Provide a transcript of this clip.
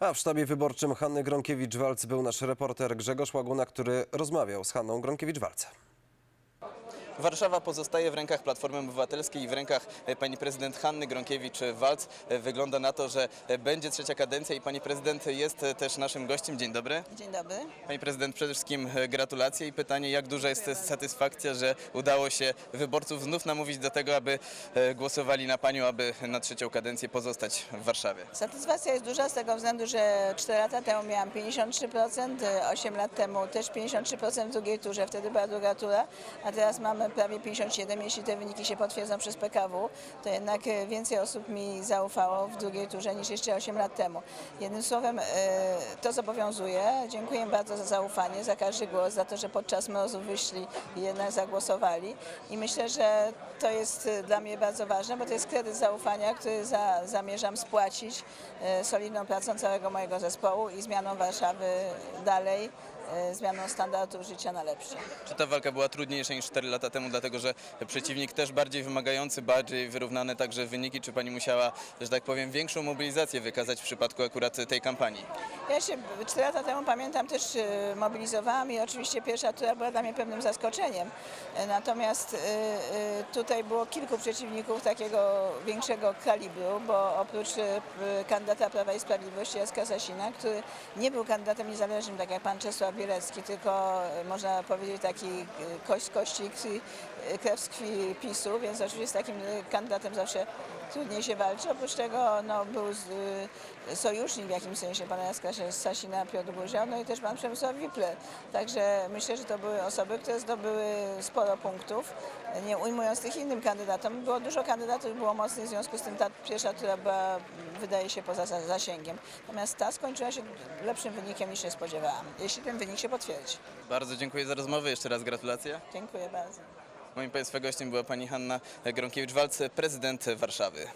A w sztabie wyborczym Hanny Gronkiewicz-Walc był nasz reporter Grzegorz Łaguna, który rozmawiał z Hanną Gronkiewicz-Walc. Warszawa pozostaje w rękach Platformy Obywatelskiej i w rękach e, pani prezydent Hanny Gronkiewicz-Walc. E, Wygląda na to, że e, będzie trzecia kadencja i pani prezydent jest też naszym gościem. Dzień dobry. Dzień dobry. Pani prezydent, przede wszystkim gratulacje i pytanie, jak duża jest satysfakcja, że udało się wyborców znów namówić do tego, aby głosowali na panią, aby na trzecią kadencję pozostać w Warszawie. Satysfakcja jest duża z tego względu, że 4 lata temu miałam 53%, 8 lat temu też 53% w drugiej turze, wtedy była druga tura, a teraz mamy prawie 57%. Jeśli te wyniki się potwierdzą przez PKW, to jednak e, więcej osób mi zaufało w drugiej turze niż jeszcze 8 lat temu. Jednym słowem e, to zobowiązuje. Dziękuję bardzo za zaufanie, za każdy głos, za to, że podczas mrozu wyszli i jednak zagłosowali i myślę, że to jest e, dla mnie bardzo ważne, bo to jest kredyt zaufania, który za, zamierzam spłacić solidną pracą całego mojego zespołu i zmianą Warszawy dalej, zmianą standardów życia na lepsze. Czy ta walka była trudniejsza niż 4 lata temu, dlatego że przeciwnik też bardziej wymagający, bardziej wyrównane także wyniki? Czy pani musiała, że tak powiem, większą mobilizację wykazać w przypadku akurat tej kampanii? Ja się 4 lata temu pamiętam też e, mobilizowałam i oczywiście pierwsza tura była dla mnie pewnym zaskoczeniem. E, Natomiast e, e, tutaj było kilku przeciwników takiego większego kalibru, bo oprócz e, kandydata Prawa i Sprawiedliwości Jacka Sasina, który nie był kandydatem niezależnym, tak jak pan Czesław Bielecki, tylko e, można powiedzieć taki e, kość kości, e, krew z krwi PiSu, więc oczywiście z takim kandydatem zawsze trudniej się walczy. Oprócz tego no, był z, y, sojusznik w jakimś sensie pana Jacka Sasina, Piotr Buział, no i też pan Przemysław Wipler. Także myślę, że to były osoby, które zdobyły sporo punktów, nie ujmując tych innym kandydatom. Było dużo kandydatów, było mocnych, w związku z tym ta pierwsza, która była, wydaje się, poza za- zasięgiem. Natomiast ta skończyła się lepszym wynikiem niż się spodziewałam, jeśli ten wynik się potwierdzi. Bardzo dziękuję za rozmowę, jeszcze raz gratulacje. Dziękuję bardzo. Moim Państwa gościem była pani Hanna Gronkiewicz-Walc, prezydent Warszawy.